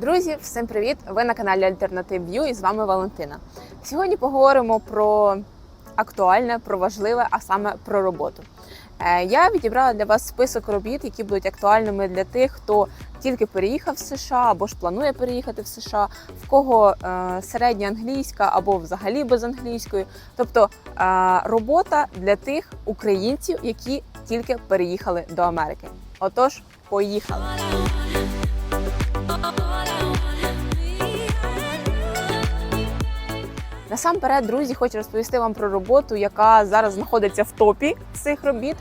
Друзі, всім привіт! Ви на каналі Альтернатив View і з вами Валентина. Сьогодні поговоримо про актуальне, про важливе, а саме про роботу. Е, Я відібрала для вас список робіт, які будуть актуальними для тих, хто тільки переїхав в США або ж планує переїхати в США, в кого е, середня англійська або взагалі без англійської. Тобто е, робота для тих українців, які тільки переїхали до Америки. Отож, поїхали! Насамперед, друзі, хочу розповісти вам про роботу, яка зараз знаходиться в топі цих робіт.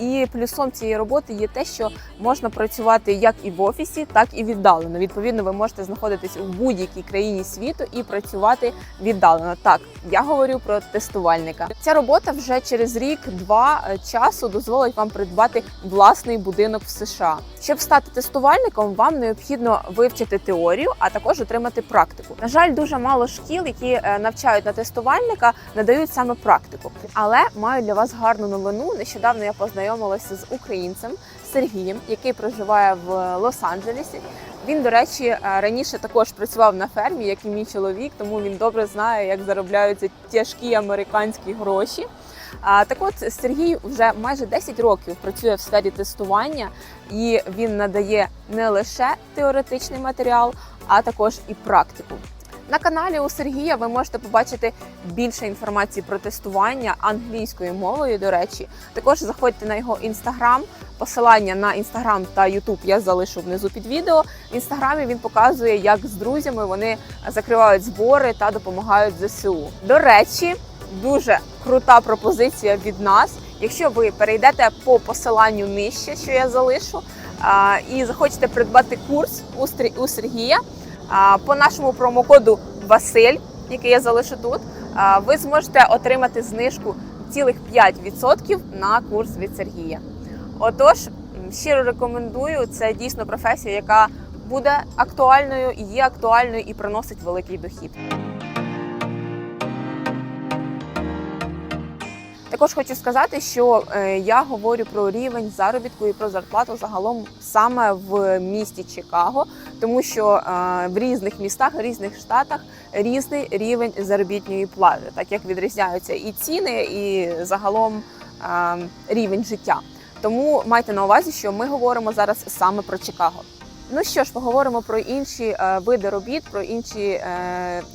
І плюсом цієї роботи є те, що можна працювати як і в офісі, так і віддалено. Відповідно, ви можете знаходитись у будь-якій країні світу і працювати віддалено. Так, я говорю про тестувальника. Ця робота вже через рік-два е, часу дозволить вам придбати власний будинок в США. Щоб стати тестувальником, вам необхідно вивчити теорію, а також отримати практику. На жаль, дуже мало шкіл, які е, навчають на тестувальника, надають саме практику. Але маю для вас гарну новину. Нещодавно я познайомилася з українцем Сергієм, який проживає в Лос-Анджелесі. Він, до речі, е, раніше також працював на фермі, як і мій чоловік, тому він добре знає, як заробляються тяжкі американські гроші. Так от Сергій вже майже 10 років працює в сфері тестування, і він надає не лише теоретичний матеріал, а також і практику. На каналі у Сергія ви можете побачити більше інформації про тестування англійською мовою. До речі, також заходьте на його інстаграм. Посилання на інстаграм та ютуб я залишу внизу під відео. В інстаграмі він показує, як з друзями вони закривають збори та допомагають ЗСУ. До речі, дуже крута пропозиція від нас. Якщо ви перейдете по посиланню нижче, що я залишу, і захочете придбати курс у Сергія. По нашому промокоду Василь, який я залишу тут, ви зможете отримати знижку цілих 5% на курс від Сергія. Отож, щиро рекомендую. Це дійсно професія, яка буде актуальною є актуальною і приносить великий дохід. Також хочу сказати, що е, я говорю про рівень заробітку і про зарплату загалом саме в місті Чикаго, тому що е, в різних містах, в різних штатах різний рівень заробітної плати, так як відрізняються і ціни, і загалом е, рівень життя. Тому майте на увазі, що ми говоримо зараз саме про Чикаго. Ну що ж, поговоримо про інші види робіт, про інші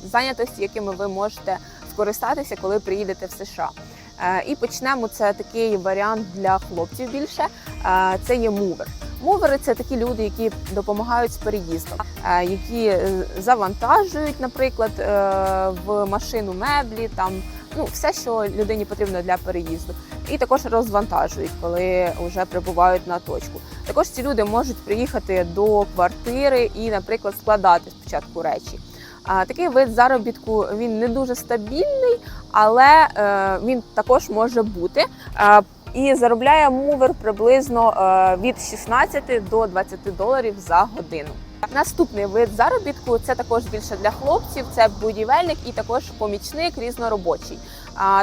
зайнятості, якими ви можете скористатися, коли приїдете в США. Е, І почнемо це такий варіант для хлопців більше. Е, Це є мувер. Мувери це такі люди, які допомагають з переїздом, е, які завантажують, наприклад, в машину меблі, там ну все, що людині потрібно для переїзду, і також розвантажують, коли вже прибувають на точку. Також ці люди можуть приїхати до квартири і, наприклад, складати спочатку речі. Такий вид заробітку він не дуже стабільний, але е, він також може бути. І заробляє мувер приблизно е, від 16 до 20 доларів за годину. Наступний вид заробітку це також більше для хлопців. Це будівельник і також помічник різноробочий.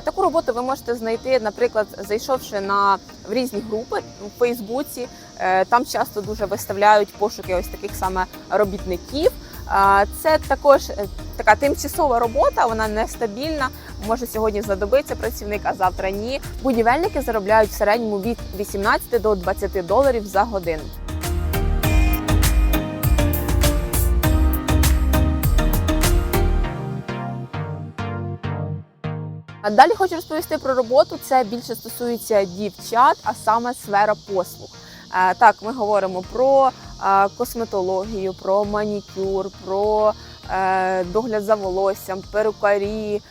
Таку роботу ви можете знайти, наприклад, зайшовши на в різні групи у Фейсбуці. Е, Там часто дуже виставляють пошуки ось таких саме робітників. Це також е, така тимчасова робота, вона нестабільна. Може сьогодні знадобиться працівник, а завтра ні. Будівельники заробляють в середньому від 18 до 20 доларів за годину. А далі хочу розповісти про роботу. Це більше стосується дівчат, а саме сфера послуг. Е, Так, ми говоримо про е, косметологію, про манікюр, про е, догляд за волоссям, перукарі,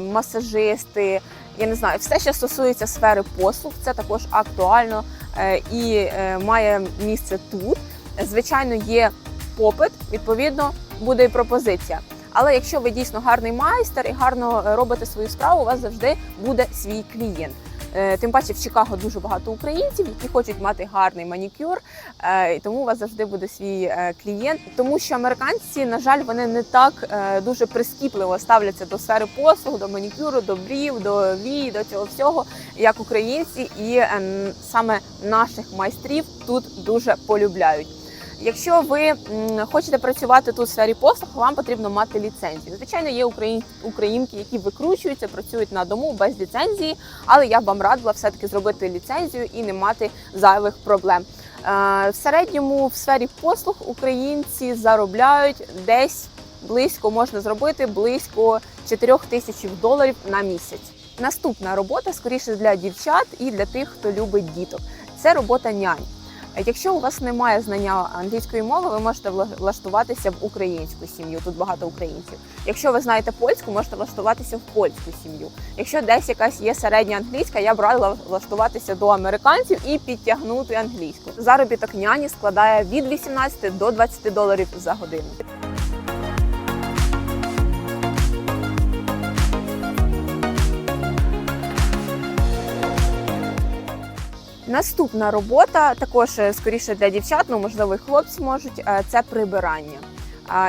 масажисти. Я не знаю, все, що стосується сфери послуг, це також актуально і має місце тут. Звичайно, є попит, відповідно, буде і пропозиція. Але якщо ви дійсно гарний майстер і гарно робите свою справу, у вас завжди буде свій клієнт. Е, Тим паче в Чикаго дуже багато українців, які хочуть мати гарний манікюр, е, і тому у вас завжди буде свій е, клієнт. Тому що американці, на жаль, вони не так дуже прискіпливо ставляться до сфери послуг, до манікюру, до брів, до вій, до цього всього, як українці, і е, саме наших майстрів тут дуже полюбляють. Якщо ви хочете працювати тут в сфері послуг, вам потрібно мати ліцензію. Звичайно, є українки, які викручуються, працюють на дому без ліцензії, але я б вам радила все-таки зробити ліцензію і не мати зайвих проблем. Е, В середньому в сфері послуг українці заробляють десь близько можна зробити близько 4 тисяч доларів на місяць. Наступна робота скоріше для дівчат і для тих, хто любить діток. Це робота нянь. Якщо у вас немає знання англійської мови, ви можете влаштуватися в українську сім'ю. Тут багато українців. Якщо ви знаєте польську, можете влаштуватися в польську сім'ю. Якщо десь якась є середня англійська, я б радила влаштуватися до американців і підтягнути англійську. Заробіток няні складає від 18 до 20 доларів за годину. Наступна робота також е, скоріше для дівчат, ну можливо, і хлопці можуть. е, Це прибирання.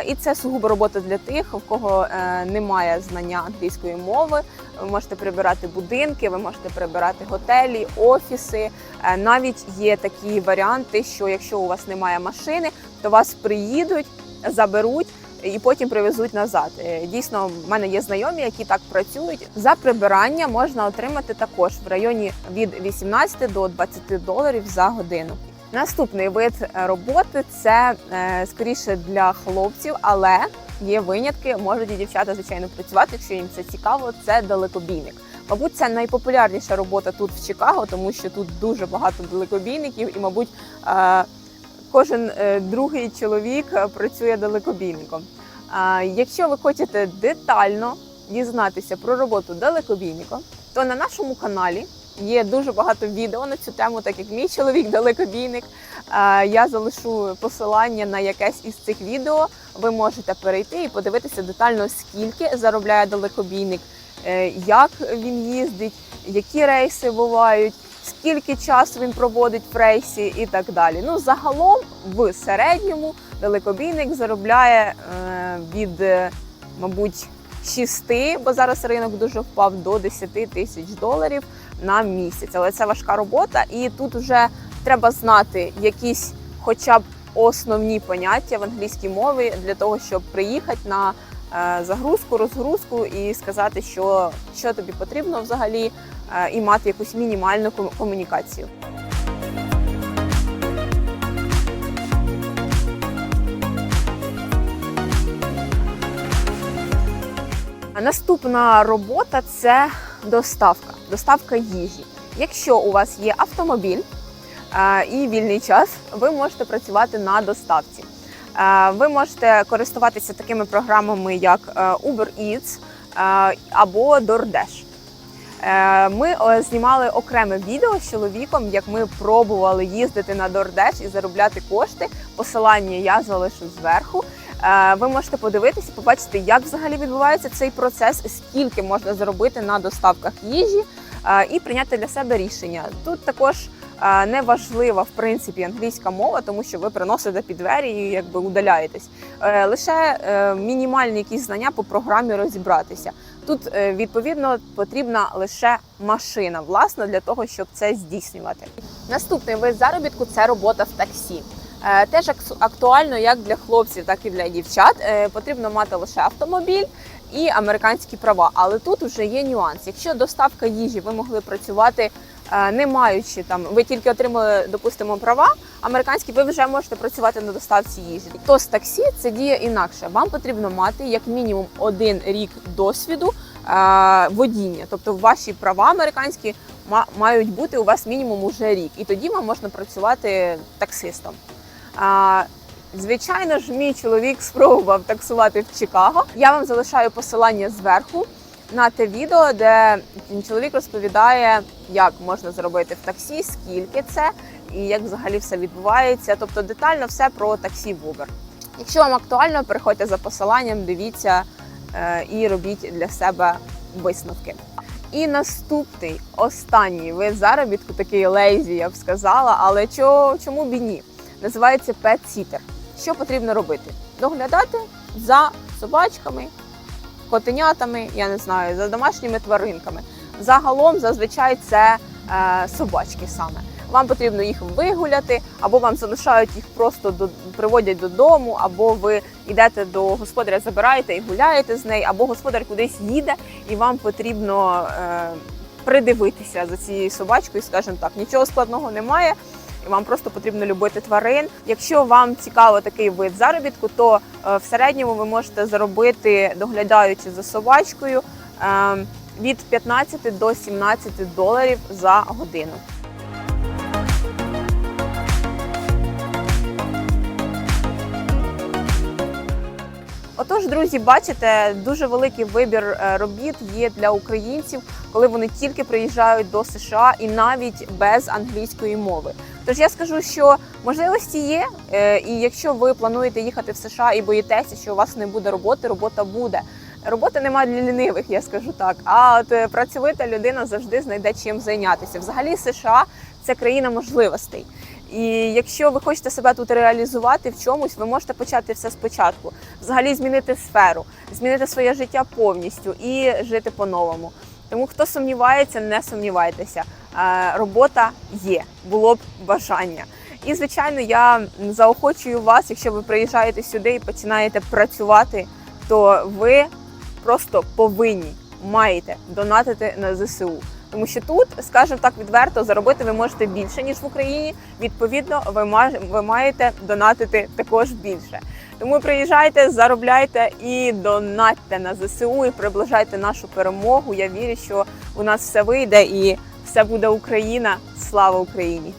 І це сугубо робота для тих, в кого е, немає знання англійської мови. Ви можете прибирати будинки, ви можете прибирати готелі, офіси. Навіть є такі варіанти, що якщо у вас немає машини, то вас приїдуть, заберуть і потім привезуть назад. Е, Дійсно, в мене є знайомі, які так працюють. За прибирання можна отримати також в районі від 18 до 20 доларів за годину. Наступний вид е, роботи це е, скоріше для хлопців, але є винятки. Можуть і дівчата звичайно працювати, якщо їм це цікаво. Це далекобійник. Мабуть, це найпопулярніша робота тут в Чикаго, тому що тут дуже багато далекобійників, і, мабуть, кожен е, другий чоловік е, працює далекобійником. Якщо ви хочете детально дізнатися про роботу далекобійника, то на нашому каналі є дуже багато відео на цю тему, так як мій чоловік далекобійник. Я залишу посилання на якесь із цих відео. Ви можете перейти і подивитися детально, скільки заробляє далекобійник, е, як він їздить, які рейси бувають, скільки часу він проводить в рейсі і так далі. Ну, загалом, в середньому далекобійник заробляє е, від, е, мабуть, 6, бо зараз ринок дуже впав до 10 тисяч доларів на місяць. Але це важка робота, і тут вже треба знати якісь, хоча б основні поняття в англійській мові для того, щоб приїхати на загрузку, розгрузку і сказати, що, що тобі потрібно взагалі, е, і мати якусь мінімальну ком- комунікацію. Наступна робота це доставка, доставка їжі. Якщо у вас є автомобіль е, і вільний час, ви можете працювати на доставці. Ви можете користуватися такими програмами, як е, Uber Eats е, або DoorDash. Е, Ми знімали окреме відео з чоловіком, як ми пробували їздити на DoorDash і заробляти кошти. Посилання я залишу зверху. Ви можете подивитися, побачити, як взагалі відбувається цей процес, скільки можна заробити на доставках їжі, і прийняти для себе рішення. Тут також не важлива в принципі англійська мова, тому що ви приносите під двері і якби удаляєтесь. Е, Лише е, мінімальні якісь знання по програмі розібратися. Тут е, відповідно потрібна лише машина, власна для того, щоб це здійснювати. Наступний вид заробітку це робота в таксі. Теж актуально як для хлопців, так і для дівчат. Потрібно мати лише автомобіль і американські права. Але тут вже є нюанс. Якщо доставка їжі, ви могли працювати не маючи там, ви тільки отримали, допустимо, права американські, ви вже можете працювати на доставці їжі. То з таксі це діє інакше. Вам потрібно мати як мінімум один рік досвіду е, водіння, тобто ваші права американські ма- мають бути у вас мінімум уже рік, і тоді вам можна працювати таксистом. Звичайно ж, мій чоловік спробував таксувати в Чикаго. Я вам залишаю посилання зверху на те відео, де чоловік розповідає, як можна зробити в таксі, скільки це і як взагалі все відбувається. Тобто детально все про таксі в Uber. Якщо вам актуально, переходьте за посиланням, дивіться е, і робіть для себе висновки. І наступний, останній вид заробітку, такий лейзі, я б сказала, але чо, чому б і ні? Називається sitter. Що потрібно робити? Доглядати за собачками, котенятами, я не знаю, за домашніми тваринками. Загалом зазвичай це е, собачки саме. вам потрібно їх вигуляти, або вам залишають їх просто до приводять додому, або ви йдете до господаря, забираєте і гуляєте з нею, або господар кудись їде, і вам потрібно е, придивитися за цією собачкою, скажімо так, нічого складного немає. І вам просто потрібно любити тварин. Якщо вам цікаво такий вид заробітку, то е, в середньому ви можете заробити, доглядаючи за собачкою, е, від 15 до 17 доларів за годину. Отож, друзі, бачите, дуже великий вибір е, робіт є для українців, коли вони тільки приїжджають до США і навіть без англійської мови. Тож я скажу, що можливості є, е, і якщо ви плануєте їхати в США і боїтеся, що у вас не буде роботи, робота буде. Роботи немає для лінивих, я скажу так. А от е, працьовита людина завжди знайде чим зайнятися. Взагалі, США це країна можливостей. І якщо ви хочете себе тут реалізувати в чомусь, ви можете почати все спочатку. Взагалі змінити сферу, змінити своє життя повністю і жити по-новому. Тому хто сумнівається, не сумнівайтеся. Е, Робота є, було б бажання. І звичайно, я заохочую вас, якщо ви приїжджаєте сюди і починаєте працювати, то ви просто повинні маєте донатити на ЗСУ. Тому що тут, скажімо так, відверто заробити ви можете більше ніж в Україні. Відповідно, ви ви маєте донатити також більше. Тому приїжджайте, заробляйте і донатьте на ЗСУ і приближайте нашу перемогу. Я вірю, що у нас все вийде і все буде Україна. Слава Україні!